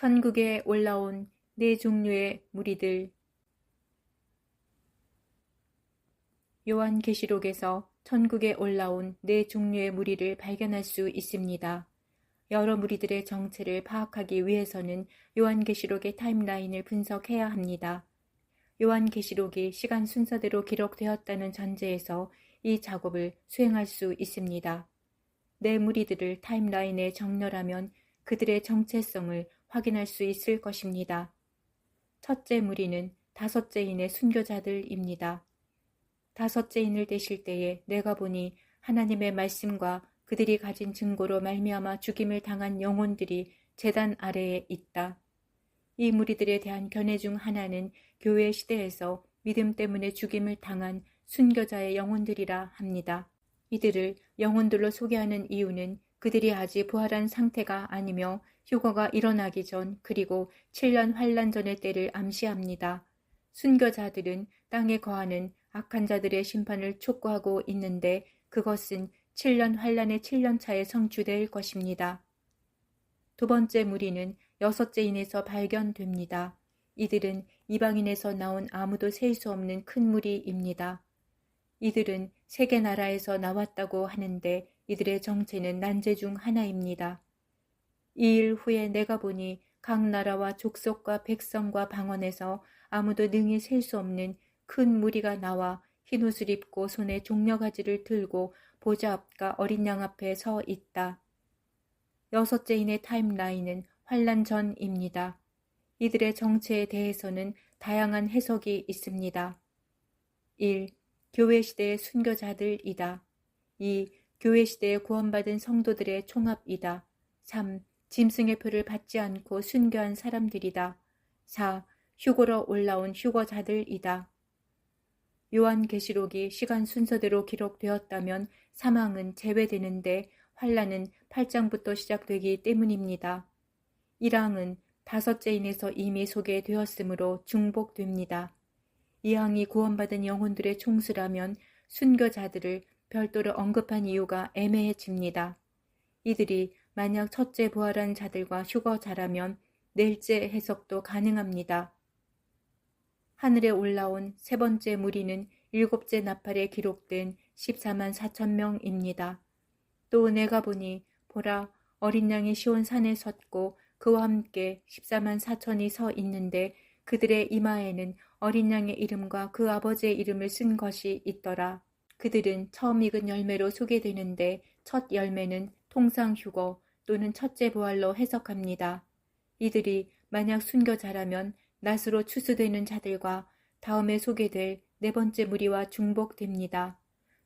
천국에 올라온 네 종류의 무리들 요한계시록에서 천국에 올라온 네 종류의 무리를 발견할 수 있습니다. 여러 무리들의 정체를 파악하기 위해서는 요한계시록의 타임라인을 분석해야 합니다. 요한계시록이 시간 순서대로 기록되었다는 전제에서 이 작업을 수행할 수 있습니다. 내 무리들을 타임라인에 정렬하면 그들의 정체성을 확인할 수 있을 것입니다. 첫째 무리는 다섯째인의 순교자들입니다. 다섯째인을 대실 때에 내가 보니 하나님의 말씀과 그들이 가진 증거로 말미암아 죽임을 당한 영혼들이 재단 아래에 있다. 이 무리들에 대한 견해 중 하나는 교회 시대에서 믿음 때문에 죽임을 당한 순교자의 영혼들이라 합니다. 이들을 영혼들로 소개하는 이유는 그들이 아직 부활한 상태가 아니며 휴거가 일어나기 전 그리고 7년 환란 전의 때를 암시합니다. 순교자들은 땅에 거하는 악한 자들의 심판을 촉구하고 있는데 그것은 7년 환란의 7년 차에 성취될 것입니다. 두 번째 무리는 여섯째 인에서 발견됩니다. 이들은 이방인에서 나온 아무도 셀 수 없는 큰 무리입니다. 이들은 세계 나라에서 나왔다고 하는데 이들의 정체는 난제 중 하나입니다. 이 일 후에 내가 보니 각 나라와 족속과 백성과 방언에서 아무도 능히 셀 수 없는 큰 무리가 나와 흰 옷을 입고 손에 종려가지를 들고 보좌 앞과 어린 양 앞에 서 있다. 여섯째 인의 타임라인은 환란 전입니다. 이들의 정체에 대해서는 다양한 해석이 있습니다. 1. 교회 시대의 순교자들이다. 2. 교회 시대에 구원받은 성도들의 총합이다. 3. 짐승의 표를 받지 않고 순교한 사람들이다. 4. 휴고로 올라온 휴거자들이다. 요한계시록이 시간 순서대로 기록되었다면 사망은 제외되는데 환란은 8장부터 시작되기 때문입니다. 1항은 다섯째 인에서 이미 소개되었으므로 중복됩니다. 이 항이 구원받은 영혼들의 총수라면 순교자들을 별도로 언급한 이유가 애매해집니다. 이들이 만약 첫째 부활한 자들과 휴거 자라면 넷째 해석도 가능합니다. 하늘에 올라온 세 번째 무리는 일곱째 나팔에 기록된 14만 4천 명입니다. 또 내가 보니 보라 어린 양이 시온 산에 섰고 그와 함께 14만 4천이 서 있는데 그들의 이마에는 어린 양의 이름과 그 아버지의 이름을 쓴 것이 있더라. 그들은 처음 익은 열매로 소개되는데 첫 열매는 통상 휴거 또는 첫째 부활로 해석합니다. 이들이 만약 순교 자라면 낫으로 추수되는 자들과 다음에 소개될 네 번째 무리와 중복됩니다.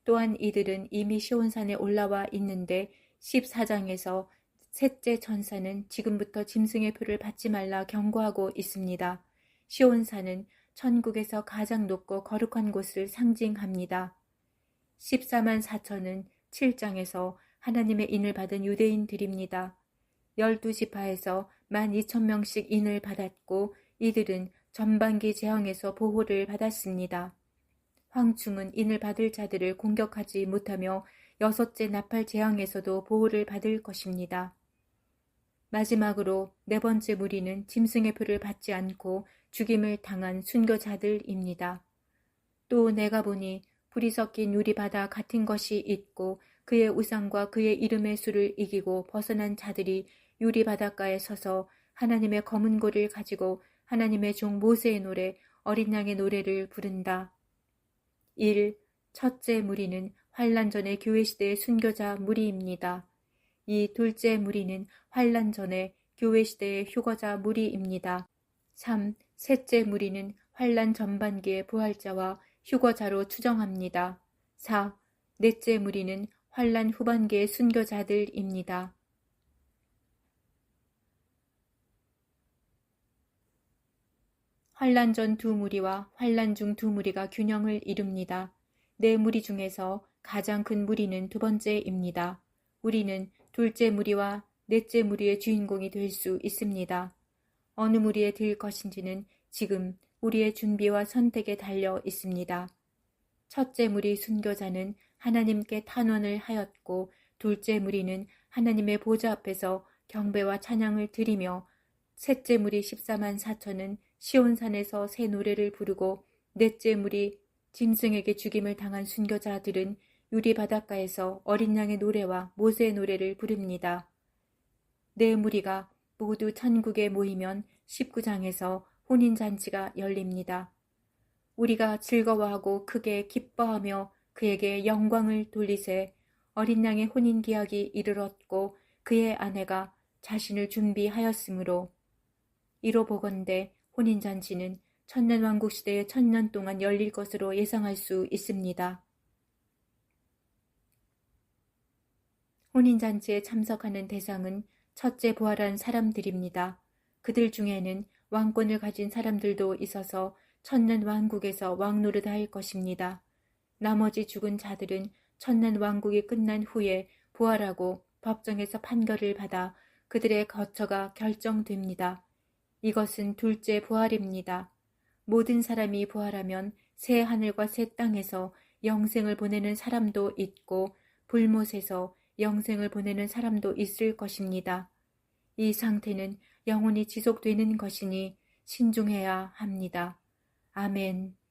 또한 이들은 이미 시온산에 올라와 있는데 14장에서 셋째 천사는 지금부터 짐승의 표를 받지 말라 경고하고 있습니다. 시온산은 천국에서 가장 높고 거룩한 곳을 상징합니다. 14만 4천은 7장에서 하나님의 인을 받은 유대인들입니다. 12지파에서 1만 2천 명씩 인을 받았고 이들은 전반기 재앙에서 보호를 받았습니다. 황충은 인을 받을 자들을 공격하지 못하며 여섯째 나팔 재앙에서도 보호를 받을 것입니다. 마지막으로 네 번째 무리는 짐승의 표를 받지 않고 죽임을 당한 순교자들입니다. 또 내가 보니 불이 섞인 유리바다 같은 것이 있고 그의 우상과 그의 이름의 수를 이기고 벗어난 자들이 유리 바닷가에 서서 하나님의 검은 고를 가지고 하나님의 종 모세의 노래, 어린 양의 노래를 부른다. 1. 첫째 무리는 환란 전의 교회 시대의 순교자 무리입니다. 이 둘째 무리는 환란 전의 교회 시대의 휴거자 무리입니다. 3. 셋째 무리는 환란 전반기의 부활자와 휴거자로 추정합니다. 4. 넷째 무리는 환란 후반기의 순교자들입니다. 환란 전 두 무리와 환란 중 두 무리가 균형을 이룹니다. 네 무리 중에서 가장 큰 무리는 두 번째입니다. 우리는 둘째 무리와 넷째 무리의 주인공이 될 수 있습니다. 어느 무리에 들 것인지는 지금 우리의 준비와 선택에 달려 있습니다. 첫째 무리 순교자는 하나님께 탄원을 하였고 둘째 무리는 하나님의 보좌 앞에서 경배와 찬양을 드리며 셋째 물이 14만 4천은 시온산에서 새 노래를 부르고 넷째 물이 짐승에게 죽임을 당한 순교자들은 유리 바닷가에서 어린 양의 노래와 모세의 노래를 부릅니다. 네 무리가 모두 천국에 모이면 19장에서 혼인 잔치가 열립니다. 우리가 즐거워하고 크게 기뻐하며 그에게 영광을 돌리세 어린 양의 혼인 계약이 이르렀고 그의 아내가 자신을 준비하였으므로 이로 보건대 혼인 잔치는 천년 왕국 시대의 천년 동안 열릴 것으로 예상할 수 있습니다. 혼인 잔치에 참석하는 대상은 첫째 부활한 사람들입니다. 그들 중에는 왕권을 가진 사람들도 있어서 천년 왕국에서 왕노릇 할 것입니다. 나머지 죽은 자들은 천년 왕국이 끝난 후에 부활하고 법정에서 판결을 받아 그들의 거처가 결정됩니다. 이것은 둘째 부활입니다. 모든 사람이 부활하면 새 하늘과 새 땅에서 영생을 보내는 사람도 있고 불못에서 영생을 보내는 사람도 있을 것입니다. 이 상태는 영원히 지속되는 것이니 신중해야 합니다. 아멘.